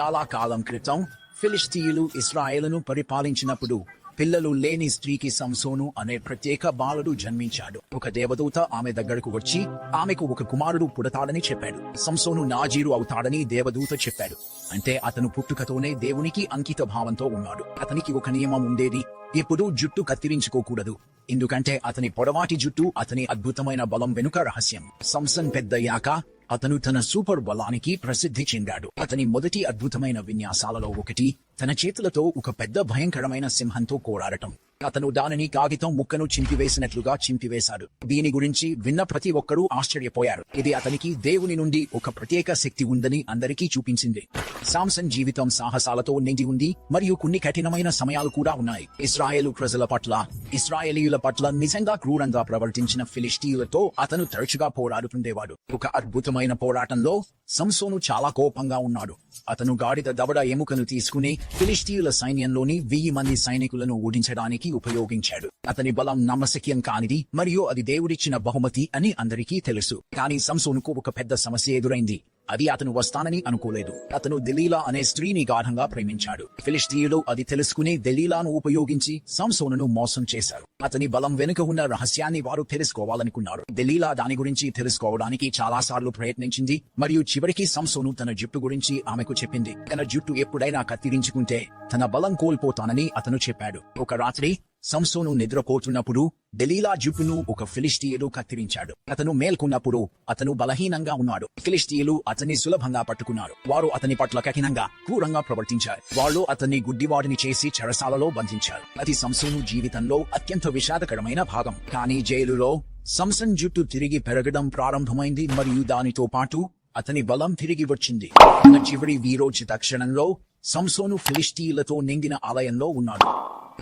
చాలా కాలం క్రితం ఫిలిస్తీయులు ఇస్రాయేల్ను పరిపాలించినప్పుడు పిల్లలు లేని స్త్రీకి సంసోను అనే ప్రత్యేక బాలుడు జన్మించాడు. ఒక దేవదూత ఆమె దగ్గరకు వచ్చి ఆమెకు ఒక కుమారుడు పుడతాడని చెప్పాడు. సంసోను నాజీరు అవుతాడని దేవదూత చెప్పాడు. అంటే అతను పుట్టుకతోనే దేవునికి అంకిత భావంతో ఉన్నాడు. అతనికి ఒక నియమం ఉండేది. ఎప్పుడూ జుట్టు కత్తిరించుకోకూడదు. ఎందుకంటే అతని పొడవాటి జుట్టు అతని అద్భుతమైన బలం వెనుక రహస్యం. సంసన్ పెద్దయ్యాక అతను తన సూపర్ బలానికి ప్రసిద్ధి చెందాడు. అతని మొదటి అద్భుతమైన విన్యాసాలలో ఒకటి తన చేతులతో ఒక పెద్ద భయంకరమైన సింహంతో కోరాడటం. అతను దానిని కాగితం ముక్కను చింపివేసినట్లుగా చింపివేశాడు. దీని గురించి విన్న ప్రతి ఒక్కరూ ఆశ్చర్యపోయారు. ఇది అతనికి దేవుని నుండి ఒక ప్రత్యేక శక్తి ఉందని అందరికీ చూపించింది. సామ్సన్ జీవితం సాహసాలతో నిండి ఉంది మరియు కొన్ని కఠినమైన సమయాలు కూడా ఉన్నాయి. ఇస్రాయేల్ ప్రజల పట్ల ఇస్రాయేలీయుల పట్ల నిజంగా క్రూరంగా ప్రవర్తించిన ఫిలిస్టీయులతో అతను తరచుగా పోరాడుతుండేవాడు. ఒక అద్భుతమైన పోరాటంలో సంసోను చాలా కోపంగా ఉన్నాడు. అతను గాడిద దవడ ఎముకను తీసుకుని ఫిలిస్టీయుల సైన్యంలోని వెయ్యి మంది సైనికులను ఓడించడానికి ఉపయోగించాడు. అతని బలం నమ్మశక్యం కానిది మరియు అది దేవుడిచ్చిన బహుమతి అని అందరికీ తెలుసు. కానీ సంసోనుకు ఒక పెద్ద సమస్య ఎదురైంది. అది అతను వస్తానని అనుకోలేదు. అతను దలీలా అనే స్త్రీని గాఢంగా ప్రేమించాడు. ఫిలిస్తీయులు అది తెలుసుకుని దలీలాను ఉపయోగించి సంసోనును మోసం చేశారు. అతని బలం వెనుక ఉన్న రహస్యాన్ని వారు తెలుసుకోవాలనుకున్నారు. దలీలా దాని గురించి తెలుసుకోవడానికి చాలా సార్లు ప్రయత్నించింది మరియు చివరికి సంసోను తన జుట్టు గురించి ఆమెకు చెప్పింది. తన జుట్టు ఎప్పుడైనా కత్తిరించుకుంటే తన బలం కోల్పోతానని అతను చెప్పాడు. ఒక రాత్రి సంసోను నిద్రపోతున్నప్పుడు డెలీలా జుట్టును ఒక ఫిలిస్టీయుడు కత్తిరించాడు. అతను మేల్కొన్నప్పుడు అతను బలహీనంగా ఉన్నాడు. ఫిలిస్టీయులు అతన్ని సులభంగా పట్టుకున్నారు. వారు అతని పట్ల కఠినంగా క్రూరంగా ప్రవర్తించారు. వాళ్ళు అతన్ని గుడ్డివాడిని చేసి చెరసాలలో బంధించారు. అది సంసోను జీవితంలో అత్యంత విషాదకరమైన భాగం. కానీ జైలులో సంసన్ జుట్టు తిరిగి పెరగడం ప్రారంభమైంది. మరియు దానితో పాటు అతని బలం తిరిగి వచ్చింది. తన చివరి వీరోచిత క్షణంలో సంసోను ఫిలిస్టీలతో నిండిన ఆలయంలో ఉన్నాడు.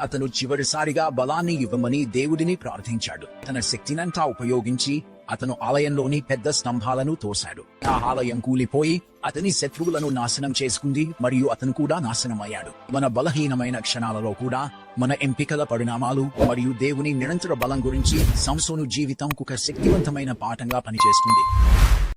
అతను చివరిసారిగా బలాన్ని ఇవ్వమని దేవుడిని ప్రార్థించాడు. తన శక్తినంతా ఉపయోగించి అతను ఆలయంలోని పెద్ద స్తంభాలను తోశాడు. ఆ ఆలయం కూలిపోయి అతని శత్రువులను నాశనం చేసుకుంది మరియు అతను కూడా నాశనమయ్యాడు. మన బలహీనమైన క్షణాలలో కూడా మన ఎంపికల పరిణామాలు మరియు దేవుని నిరంతర బలం గురించి సంసోను జీవితం ఒక శక్తివంతమైన పాఠంగా పనిచేస్తుంది.